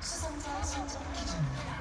수상자 신청 기준입니다.